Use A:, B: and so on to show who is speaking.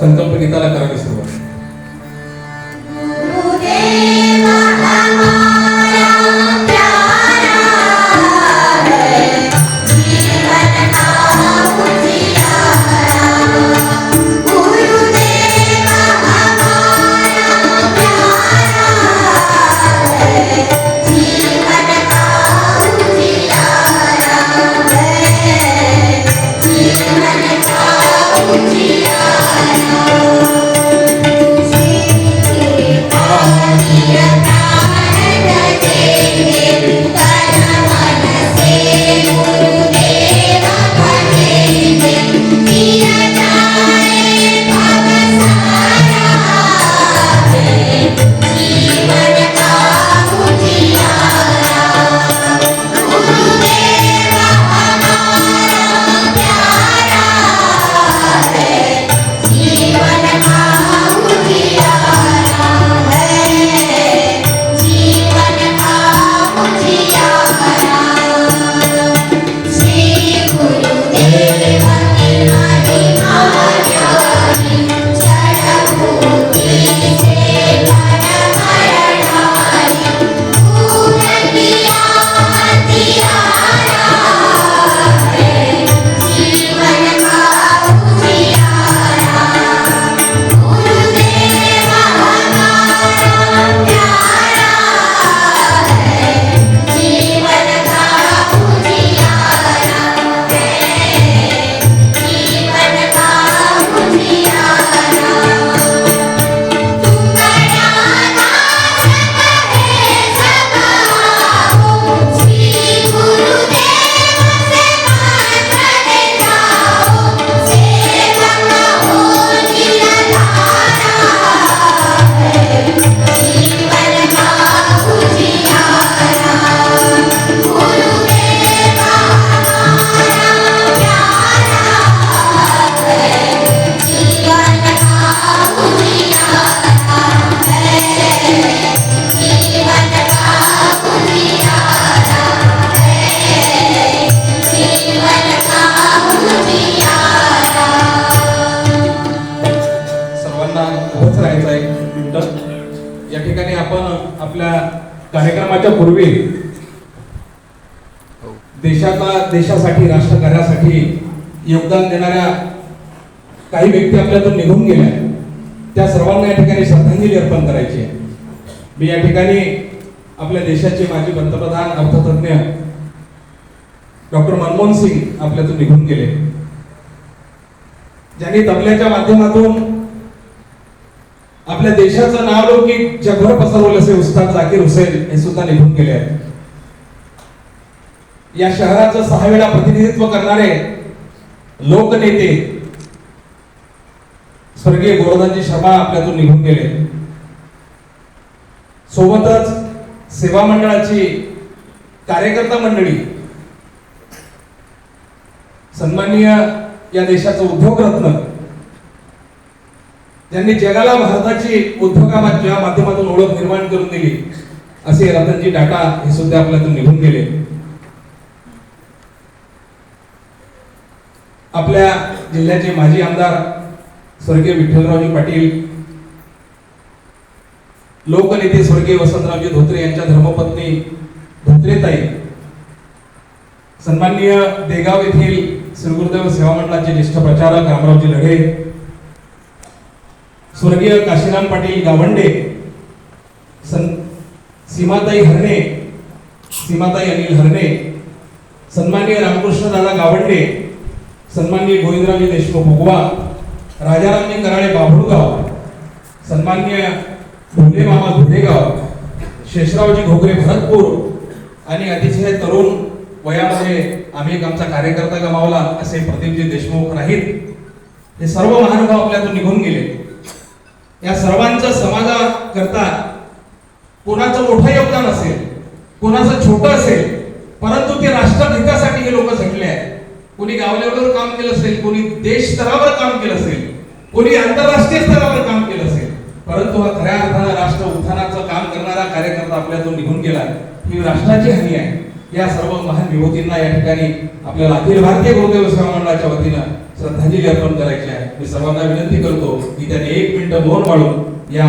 A: संकल्प गीताला करावी सुरुवात. उभंच राहायचं आहे. एक या ठिकाणी आपण आपल्या कार्यक्रमाच्या पूर्वी देशाचा देशासाठी राष्ट्रकार्यासाठी योगदान देणाऱ्या काही व्यक्ती आपल्यातून निघून गेल्या. त्या सर्वांना या ठिकाणी श्रद्धांजली अर्पण करायची आहे. मी या ठिकाणी आपल्या देशाचे माजी पंतप्रधान अर्थतज्ञ डॉक्टर मनमोहन सिंग आपल्यातून निघून गेले. ज्यांनी तबल्याच्या माध्यमातून आपल्या देशाचं नाव लौकिक जगभर पसरवलं असे उस्ताद जाकीर हुसेन हे सुद्धा निघून गेले आहेत. या शहराचं सहा वेळा प्रतिनिधित्व करणारे लोकनेते स्वर्गीय गोवर्धनजी शर्मा आपल्यातून निघून गेले. सोबतच सेवा मंडळाची कार्यकर्ता मंडळी सन्माननीय या देशाचं उद्योग रत्न ज्यांनी जगाला भारताची उद्योगाच्या माध्यमातून ओळख निर्माण करून दिली. असे रतनजी टाटा हे सुद्धा आपल्यातून निघून गेले. आपल्या जिल्ह्याचे माजी आमदार स्वर्गीय विठ्ठलरावजी पाटील लोकनेते स्वर्गीय वसंतरावजी धोत्रे यांच्या धर्मपत्नी धोत्रेताई सन्माननीय देगाव येथील श्रीगुरुदेव सेवा मंडळाचे ज्येष्ठ प्रचारक रामरावजी लढे स्वर्गीय काशीराम पाटील गावंडे सन सीमाताई हरणे सीमाताई अनिल हरणे सन्माननीय रामकृष्ण दादा गावंडे सन्माननीय गोविंदरावजी देशमुख भोगवा राजारामजी कराळे बाभुळगाव सन्माननीय भोले मामा धुलेगाव शेषरावजी घोगरे भरतपूर आणि अतिशय तरुण वयामध्ये आम्ही एक आमचा कार्यकर्ता गमावला असे प्रदीपजी देशमुख नाहीत हे सर्व महानुभाव आपल्यातून निघून गेले. या सर्वांचं समाजाकरता कोणाचं मोठं योगदान असेल कोणाचं छोटं असेल परंतु ते राष्ट्रहितासाठी हे लोक झटले आहेत. कोणी गाव लेवलवर काम केलं असेल कोणी देश स्तरावर काम केलं असेल कोणी आंतरराष्ट्रीय स्तरावर काम केलं असेल परंतु हा खऱ्या अर्थानं राष्ट्र उत्थानाचं काम करणारा
B: कार्यकर्ता आपल्यातून निघून गेला. ही राष्ट्राची हानी आहे. या सर्व महान विभूतींना या ठिकाणी आपल्याला अखिल भारतीय बहुदेव मंडळाच्या वतीनं श्रद्धांजली अर्पण करायची आहे. मी सर्वांना विनंती करतो की त्यांनी एक मिनिट मौन वाढून या